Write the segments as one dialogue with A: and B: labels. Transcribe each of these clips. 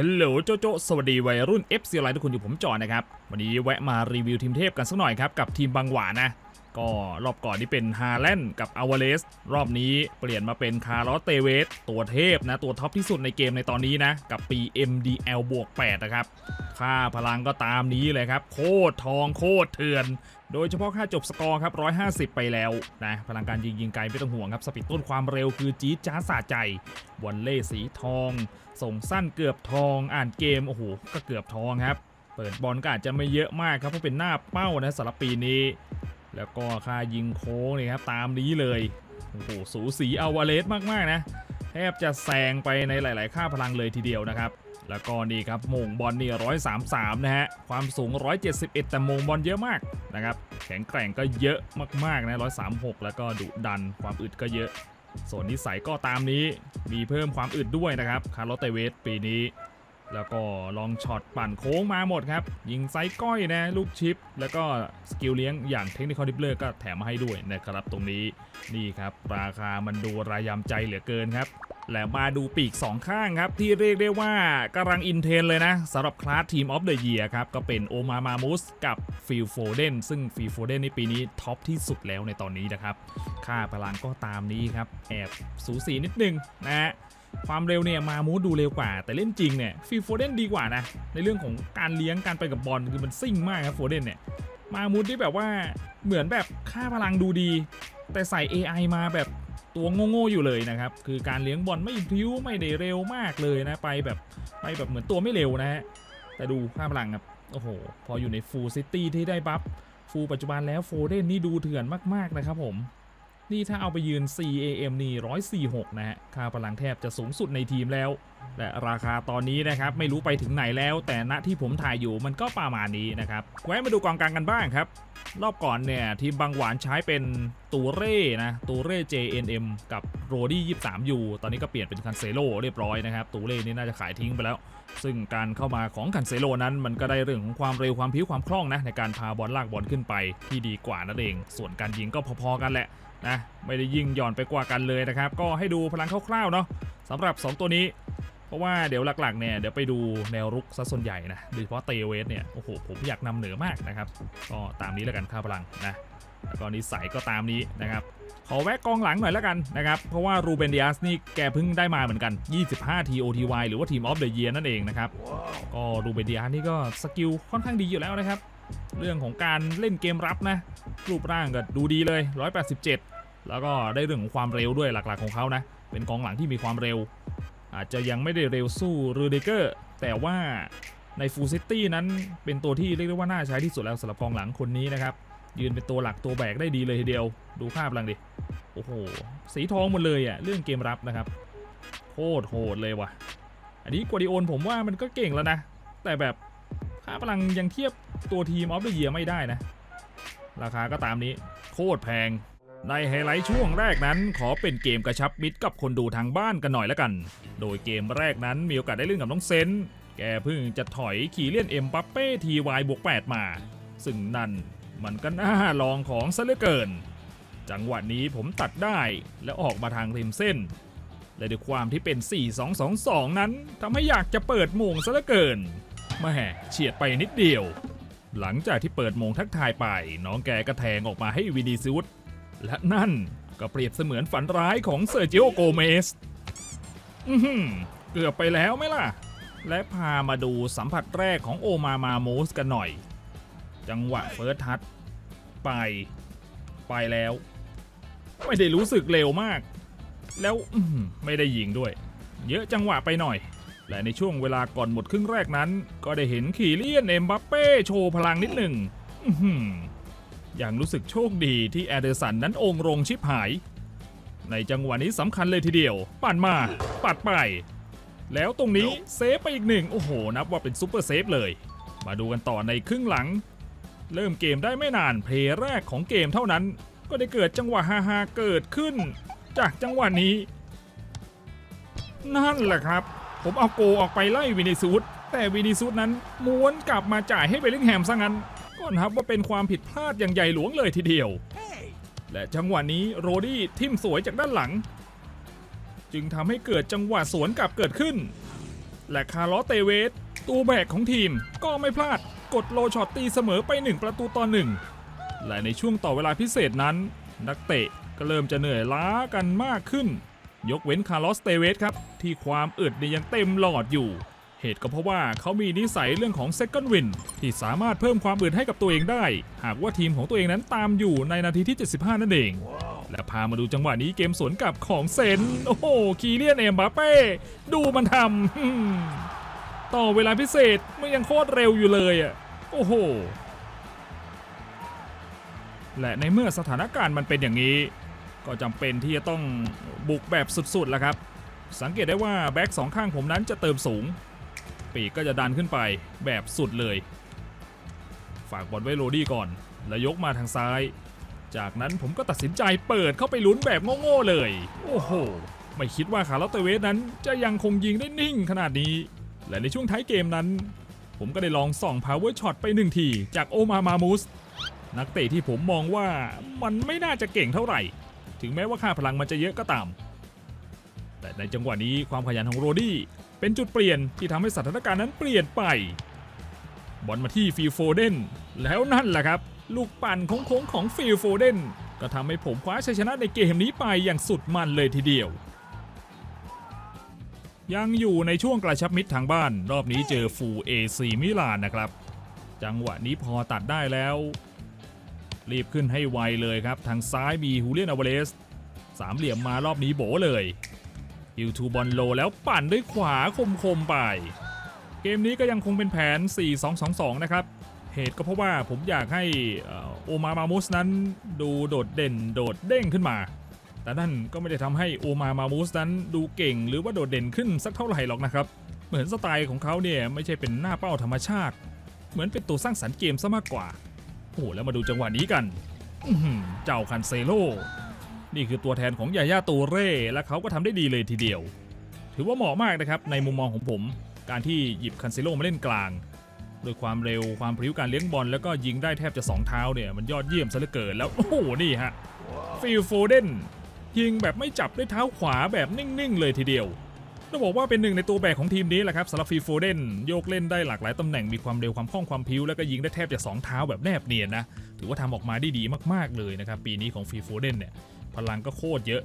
A: ฮัลโหลโจโจสวัสดีวัยรุ่น FC ไลทุกคนอยู่ผมจอนะครับ วันนี้แวะมารีวิวทีมเทพกันสักหน่อยครับ กับทีมบางหวานะก็รอบก่อนที่เป็นฮาแลนด์กับอาวาเลส รอบนี้เปลี่ยนมาเป็นคาร์ลอสเตเวส ตัวเทพนะ ตัวท็อปที่สุดในเกมในตอนนี้นะ กับปี MDL บวก8นะครับ ค่าพลังก็ตามนี้เลยครับ โคตรทองโคตรเถื่อน โดยเฉพาะค่าจบสกอร์ครับ 150 ไปแล้วนะพลังการยิงยิงไกลไม่ต้องห่วงครับ สปีดต้นความเร็วคือจี๊ดจ้าสะใจวอลเล่สีทอง ส่งสั้นเกือบทอง อ่านเกม โอ้โห ก็เกือบทองครับ เปิดบอลก็อาจจะไม่เยอะมากครับ เพราะเป็นหน้าเป้านะสำหรับปีนี้ แล้วก็ค่ายิงโค้งนี่ครับตามนี้เลย โอ้โห สูสีอาวาเลสมากๆนะ ทบจะแซงไปในหลาย ๆ ค่าพลังเลยทีเดียวนะครับ แล้วก็นี่ครับมงบอลนี่133นะฮะ ความสูง 171 แต่มงบอลเยอะมากนะครับ แข็งแกร่งก็เยอะมาก ๆ นะ136แล้วก็ดุดัน ความอึดก็เยอะ ส่วนนิสัยก็ตามนี้ มีเพิ่มความอึดด้วยนะครับ คาร์ลอตเตเวสปีนี้ แล้วก็ลองช็อตปั่นโค้งมาหมดครับ ยิงไซก้อยนะ ลูกชิป แล้วก็สกิลเลี้ยงอย่างเทคนิคอลดิปเลอร์ก็แถมมาให้ด้วยนะครับตรงนี้ นี่ครับ ราคามันดูรายำใจเหลือเกินครับ แล้วมาดูปีก 2 ข้างครับ ที่เรียกได้ว่ากำลังอินเทนเลยนะสำหรับคลาสทีมออฟเดอะเยียครับ ก็เป็นโอมามามุสกับฟิลโฟเดนซึ่งฟิลโฟเดนในปีนี้ท็อปที่สุดแล้วในตอนนี้นะครับ ค่าพลังก็ตามนี้ครับ แอบสูสีนิดนึงนะฮะความเร็วเนี่ยมามูดดูเร็วกว่า แต่เล่นจริงเนี่ยฟิลโฟเดนดีกว่านะ ในเรื่องของการเลี้ยงการไปกับบอลคือมันซิ่งมากครับโฟเดนเนี่ยมามูดที่แบบว่าเหมือนแบบค่าพลังดูดี แต่ใส่ AI มาแบบ ตัวโง่ๆอยู่เลยนะครับ คือการเลี้ยงบอลไม่พิ้วไม่ได้เร็วมากเลยนะ ไปแบบไปแบบเหมือนตัวไม่เร็วนะฮะ แต่ดูค่าพลังครับ โอ้โห พออยู่ในฟูลซิตี้ที่ได้บัฟฟูลปัจจุบันแล้วโฟเดนนี่ดูเถื่อนมากๆนะครับผม นี่ถ้าเอาไปยืน CAM นี่ 146 นะฮะ ค่าพลังแทบจะสูงสุดในทีมแล้ว และราคาตอนนี้นะครับ ไม่รู้ไปถึงไหนแล้ว แต่ณที่ผมถ่ายอยู่มันก็ประมาณนี้นะครับ แวะมาดูกองกลางกันบ้างครับ รอบก่อนเนี่ย ทีมบางหวานใช้เป็นตูเร่นะ ตูเร่ JNM กับโรดี้ 23U ตอนนี้ก็เปลี่ยนเป็นคันเซโลเรียบร้อยนะครับ ตูเร่นี่น่าจะขายทิ้งไปแล้ว ซึ่งการเข้ามาของคันเซโลนั้น มันก็ได้เรื่องของความเร็วความพิ้วความคล่องนะในการพาบอลลากบอลขึ้นไปที่ดีกว่านั่นเอง ส่วนการยิงก็พอๆกันแหละ นะไม่ได้ยิ่งหย่อนไปกว่ากันเลยนะครับ ก็ให้ดูพลังคร่าวๆเนาะสำหรับ 2 ตัวนี้ เพราะว่าเดี๋ยวหลักๆเนี่ยเดี๋ยวไปดูแนวรุกซะส่วนใหญ่นะโดยเฉพาะเตเวสเนี่ยโอ้โหผมอยากนำเหนือมากนะครับก็ตามนี้แล้วกันค่าพลังนะแล้วก็นิสัยก็ตามนี้นะครับขอแวะกองหลังหน่อยแล้วกันนะครับเพราะว่ารูเบนเดียสนี่แกเพิ่งได้มาเหมือนกัน 25 TOTY หรือว่าทีมออฟเดอะเยียนั่นเองนะครับก็รูเบนเดียสนี่ก็สกิลค่อนข้างดีอยู่แล้วนะครับเรื่องของการเล่นเกมรับนะรูปร่างก็ดูดีเลย 187 แล้วก็ได้เรื่องของความเร็วด้วยหลักๆของเขานะ เป็นกองหลังที่มีความเร็ว อาจจะยังไม่ได้เร็วสู้รูเดเกอร์ แต่ว่าในฟูลซิตี้นั้นเป็นตัวที่เรียกได้ว่าน่าใช้ที่สุดแล้วสำหรับกองหลังคนนี้นะครับ ยืนเป็นตัวหลักตัวแบกได้ดีเลยทีเดียว ดูภาพลังดิ โอ้โห สีทองหมดเลยอะ่ะเรื่องเกมรับนะครับ โคตรโหดเลยว่ะ อันนี้กวดิโอนผมว่ามันก็เก่งแล้วนะ แต่แบบค่าพลังยังเทียบตัวทีมออฟเดอะเยียไม่ได้นะ ราคาก็ตามนี้ โคตรแพง ในไฮไลท์ช่วงแรกนั้นขอเป็นเกมกระชับมิตรกับคนดูทางบ้านกันหน่อยล้วกัน โดยเกมแรกนั้นมีโอกาสได้เล่นกับน้องเซน แกเพิ่งจะถอยขี่เลี่ยนเอ็มปัปเป้ทีวายบวก8มา ซึ่งนั่นมันก็น่าลองของซะเหลือเกิน จังหวะนี้ผมตัดได้แล้วออกมาทางริมเส้น และด้วยความที่เป็น 4-2-2-2 นั้นทำให้อยากจะเปิดโมงซะเหลือเกินแม่เฉียดไปนิดเดียว หลังจากที่เปิดโมงทักทายไป น้องแกก็แทงออกมาให้วินีซิอุส และนั่นก็เปรียบเสมือนฝันร้ายของเซอร์จิโอโกเมสอือหือเกือบไปแล้วไหมล่ะ และพามาดูสัมผัสแรกของโอมามาโมสกันหน่อย จังหวะเฟิร์สทัชไป ไปแล้ว ไม่ได้รู้สึกเร็วมาก แล้วอื้อหือไม่ได้ยิงด้วย เยอะจังหวะไปหน่อย และในช่วงเวลาก่อนหมดครึ่งแรกนั้น ก็ได้เห็นขี่เลียนเอ็มบัปเป้โชว์พลังนิดหนึ่งอื้อหืออ ย่างรู้สึกโชคดีที่แอดเดอร์สันนั้นองค์รงชิบหาย ในจังหวะนี้สำคัญเลยทีเดียว ปั่นมา ปัดไป แล้วตรงนี้เซฟไปอีกหนึ่ง โอ้โห นับว่าเป็นซูเปอร์เซฟเลย มาดูกันต่อในครึ่งหลัง เริ่มเกมได้ไม่นานเพลย์แรกของเกมเท่านั้น ก็ได้เกิดจังหวะฮาฮาๆเกิดขึ้น จากจังหวะนี้ นั่นแหละครับ ผมเอาโกออกไปไล่วินิซูดแต่วินิซูดนั้นม้วนกลับมาจ่ายให้เบลลิงแฮมซะงั้นก็ นับว่าเป็นความผิดพลาดอย่างใหญ่หลวงเลยทีเดียว และจังหวะนี้โรดี้ทิมสวยจากด้านหลัง จึงทำให้เกิดจังหวะสวนกลับเกิดขึ้น และคาร์ลอสเตเวสตัวแบกของทีมก็ไม่พลาดกดโลช็อตตีเสมอไป 1 ประตูต่อหนึ่งและในช่วงต่อเวลาพิเศษนั้น นักเตะก็เริ่มจะเหนื่อยล้ากันมากขึ้น ยกเว้นคาร์ลอสเตเวสครับ ที่ความอึดเนี่ยยังเต็มหลอดอยู่ เหตุก็เพราะว่าเขามีนิสัยเรื่องของ Second Win ที่สามารถเพิ่มความอึดให้กับตัวเองได้ หากว่าทีมของตัวเองนั้นตามอยู่ในนาทีที่ 75 นั่นเอง และพามาดูจังหวะนี้เกมสวนกลับของเซน โอ้โห คีเลียนเอ็มบาเป้ ดูมันทำฮึ่มต่อเวลาพิเศษมันยังโคตรเร็วอยู่เลยอะ โอ้โห และในเมื่อสถานการณ์มันเป็นอย่างนี้ ก็จำเป็นที่จะต้องบุกแบบสุดๆแล้วครับ สังเกตได้ว่าแบ็กสองข้างผมนั้นจะเติมสูง ปีกก็จะดันขึ้นไปแบบสุดเลย ฝากบอลไว้โรดี้ก่อน แล้วยกมาทางซ้าย จากนั้นผมก็ตัดสินใจเปิดเข้าไปลุ้นแบบโง่ๆเลย โอ้โห ไม่คิดว่าคาร์ลอตเตเวสนั้นจะยังคงยิงได้นิ่งขนาดนี้ และในช่วงท้ายเกมนั้น ผมก็ได้ลองส่องพาวเวอร์ช็อตไปหนึ่งทีจากโอมามามูสนักเตะที่ผมมองว่ามันไม่น่าจะเก่งเท่าไหร่ ถึงแม้ว่าค่าพลังมันจะเยอะก็ตาม แต่ในจังหวะนี้ความขยันของโรดี้เป็นจุดเปลี่ยนที่ทำให้สถานการณ์นั้นเปลี่ยนไป บอลมาที่ฟิลโฟเดนแล้วนั่นแหละครับ ลูกปั่นโค้งๆของฟิลโฟเดนก็ทำให้ผมคว้าชัยชนะในเกมนี้ไปอย่างสุดมันเลยทีเดียว ยังอยู่ในช่วงกระชับมิตรทางบ้าน รอบนี้เจอฟูเอซีมิลานนะครับ จังหวะนี้พอตัดได้แล้ว รีบขึ้นให้ไวเลยครับ ทางซ้ายมีฮูเลียนอเวเลสสามเหลี่ยมมารอบนี้โบเลย ฮิวทูบอลโลแล้วปั่นด้วยขวาคมๆไป เกมนี้ก็ยังคงเป็นแผน 4-2-2-2 นะครับ เหตุก็เพราะว่าผมอยากให้อ่อโอมามามุสนั้นดูโดดเด่นโดดเด้งขึ้นมา แต่นั่นก็ไม่ได้ทำให้โอมามามุสนั้นดูเก่งหรือว่าโดดเด่นขึ้นสักเท่าไหร่หรอกนะครับ เหมือนสไตล์ของเขาเนี่ยไม่ใช่เป็นหน้าเป้าธรรมชาติ เหมือนเป็นตัวสร้างสรรค์เกมซะมากกว่า โอ้โหแล้วมาดูจังหวะนี้กันเจ้าคันเซโล นี่คือตัวแทนของยาย่าตูเร่และเขาก็ทำได้ดีเลยทีเดียว ถือว่าเหมาะมากนะครับในมุมมองของผม การที่หยิบคันเซโลมาเล่นกลางด้วยความเร็วความพริ้วการเลี้ยงบอลแล้วก็ยิงได้แทบจะ 2 เท้าเนี่ยมันยอดเยี่ยมซะเหลือเกินแล้ว โอ้โห นี่ฮะฟิลโฟเดนยิงแบบไม่จับด้วยเท้าขวาแบบนิ่ง ๆ เลยทีเดียวต้องบอกว่าเป็นหนึ่งในตัวแบกของทีมนี้แหละครับสำหรับฟิลโฟเดนโยกเล่นได้หลากหลายตำแหน่งมีความเร็วความคล่องความพริ้วแล้วก็ยิงได้แทบจะสองเท้าแบบแนบเนียนนะถือว่าทำออกมาได้ดีมากๆเลยนะครับปีนี้ของฟิลโฟเดนเนี่ย พลังก็โคตรเยอะ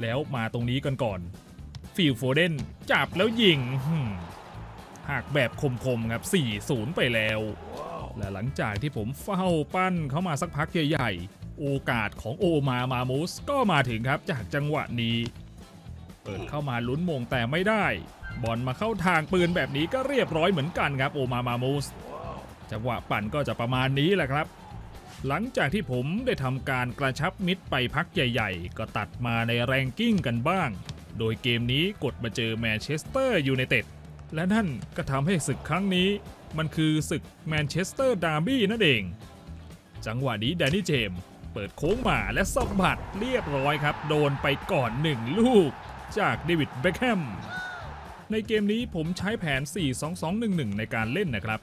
A: แล้วมาตรงนี้กันก่อน ฟิลโฟเดนจับแล้วยิงหืมหักแบบคมๆครับ 4-0 ไปแล้ว และหลังจากที่ผมเฝ้าปั้นเขามาสักพักใหญ่ๆ โอกาสของโอมามามูสก็มาถึงครับจากจังหวะนี้ เปิดเข้ามาลุ้นมงแต่ไม่ได้ บอลมาเข้าทางปืนแบบนี้ก็เรียบร้อยเหมือนกันครับโอมามามูสจังหวะปั่นก็จะประมาณนี้แหละครับ หลังจากที่ผมได้ทำการกระชับมิตรไปพักใหญ่ ๆ ก็ตัดมาในแรงกิ้งกันบ้าง โดยเกมนี้กดมาเจอแมนเชสเตอร์ยูไนเต็ด และนั่นก็ทำให้ศึกครั้งนี้ มันคือศึกแมนเชสเตอร์ดาร์บี้นั่นเอง จังหวะนี้แดนนี่เจมส์เปิดโค้งมาและสะบัดเรียบร้อยครับ โดนไปก่อนหนึ่งลูก จากเดวิดเบคแฮม ในเกมนี้ผมใช้แผน 4-2-2-1-1 ในการเล่นนะครับ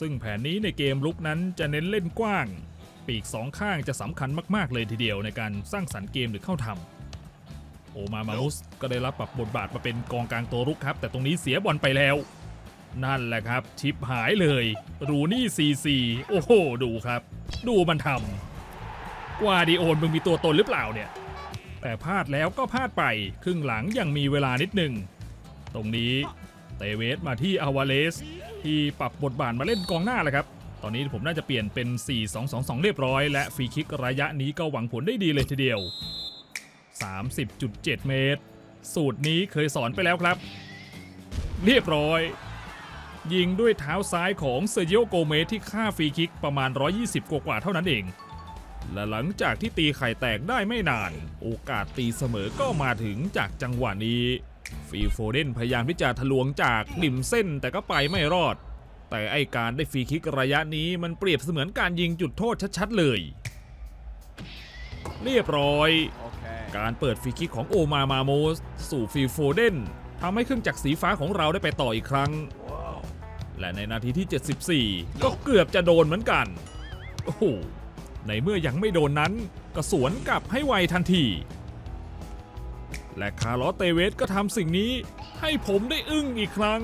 A: ซึ่งแผนนี้ในเกมลุกนั้นจะเน้นเล่นกว้าง ปีกสองข้างจะสำคัญมากๆเลยทีเดียวในการสร้างสรรค์เกมหรือเข้าทำโอมามามุสก็ได้รับปรับบทบาทมาเป็นกองกลางตัวรุกครับ แต่ตรงนี้เสียบอลไปแล้ว นั่นแหละครับ ชิปหายเลย รูนี่ซีซีโอ้โห ดูครับ ดูมันทำกวาดิโอนมึงมีตัวตนหรือเปล่าเนี่ย แต่พลาดแล้วก็พลาดไปครึ่งหลังยังมีเวลานิดหนึ่งตรงนี้เตเวสมาที่อาวาเลสที่ปรับบทบาทมาเล่นกองหน้าแหละครับ ตอนนี้ผมน่าจะเปลี่ยนเป็น 4-2-2-2 เรียบร้อย และฟรีคิกระยะนี้ก็หวังผลได้ดีเลยทีเดียว 30.7 เมตร สูตรนี้เคยสอนไปแล้วครับ เรียบร้อย ยิงด้วยเท้าซ้ายของเซอร์จิโอโกเมสที่ค่าฟรีคิกประมาณ 120 กว่าๆเท่านั้นเอง และหลังจากที่ตีไข่แตกได้ไม่นาน โอกาสตีเสมอก็มาถึงจากจังหวะนี้ฟีลโฟเดนพยายามที่จะทะลวงจากริมเส้นแต่ก็ไปไม่รอด แต่ไอการได้ฟรีคิกระยะนี้มันเปรียบเสมือนการยิงจุดโทษชัดๆเลย เรียบร้อย การเปิดฟรีคิกของโอมามาโมส สู่ฟิลโฟเดนทำให้เครื่องจักรสีฟ้าของเราได้ไปต่ออีกครั้ง และในนาทีที่ 74 ก็เกือบจะโดนเหมือนกัน โอ้โห ในเมื่อยังไม่โดนนั้น ก็สวนกลับให้ไวทันที และคาร์ลอสเตเวสก็ทำสิ่งนี้ให้ผมได้อึ้งอีกครั้ง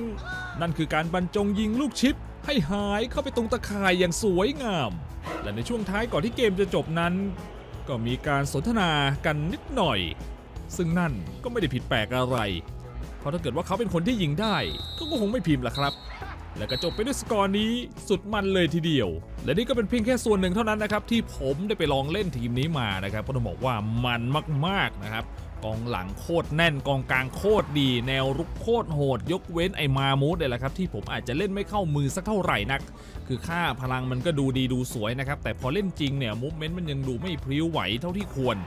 A: นั่นคือการบรรจงยิงลูกชิป ให้หายเข้าไปตรงตะข่ายอย่างสวยงาม และในช่วงท้ายก่อนที่เกมจะจบนั้น ก็มีการสนทนากันนิดหน่อย ซึ่งนั่นก็ไม่ได้ผิดแปลกอะไร เพราะถ้าเกิดว่าเขาเป็นคนที่ยิงได้เขาก็คงไม่พิมพ์ละครับ และก็จบไปด้วยสกอร์นี้สุดมันเลยทีเดียว และนี่ก็เป็นเพียงแค่ส่วนหนึ่งเท่านั้นนะครับที่ผมได้ไปลองเล่นทีมนี้มานะครับก็ต้องบอกว่ามันมากๆนะครับ กองหลังโคตรแน่นกองกลางโคตรดี แนวรุกโคตรโหด ยกเว้นไอ้มามูดเลยละครับที่ผมอาจจะเล่นไม่เข้ามือสักเท่าไหร่นัก คือค่าพลังมันก็ดูดีดูสวยนะครับ แต่พอเล่นจริงเนี่ยมูฟเมนต์มันยังดูไม่พริ้วไหวเท่าที่ควร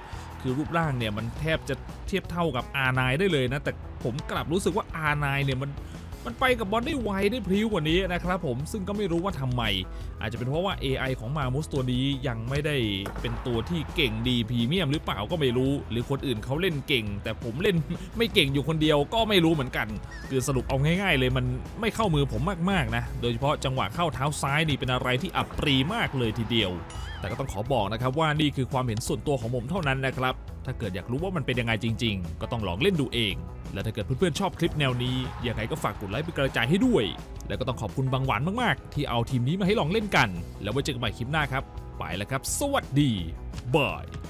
A: คือรูปร่างเนี่ยมันแทบจะเทียบเท่ากับอาได้เลยนะแต่ผมกลับรู้สึกว่าอาไนเนี่ยมัน มันไปกับบอลได้ไวได้พริ้วกว่านี้นะครับผมซึ่งก็ไม่รู้ว่าทำไม อาจจะเป็นเพราะว่า AI ของมามุสตัวนี้ยังไม่ได้เป็นตัวที่เก่งดีพรีเมียมหรือเปล่าก็ไม่รู้ หรือคนอื่นเขาเล่นเก่ง แต่ผมเล่นไม่เก่งอยู่คนเดียวก็ไม่รู้เหมือนกัน คือสรุปเอาง่าย ๆ เลยมันไม่เข้ามือผมมากๆนะ โดยเฉพาะจังหวะเข้าเท้าซ้ายนี่เป็นอะไรที่อับปรีมากเลยทีเดียว แต่ก็ต้องขอบอกนะครับว่านี่คือความเห็นส่วนตัวของผมเท่านั้นนะครับ ถ้าเกิดอยากรู้ว่ามันเป็นยังไงจริง ๆ ก็ต้องลองเล่นดูเอง และถ้าเกิดเพื่อนๆชอบคลิปแนวนี้ยังไงก็ฝากกดไลค์เป็นกำลังใจให้ด้วย แล้วก็ต้องขอบคุณบางหวานมากๆ ที่เอาทีมนี้มาให้ลองเล่นกัน แล้วไว้เจอกันใหม่คลิปหน้าครับ ไปแล้วครับ สวัสดีบาย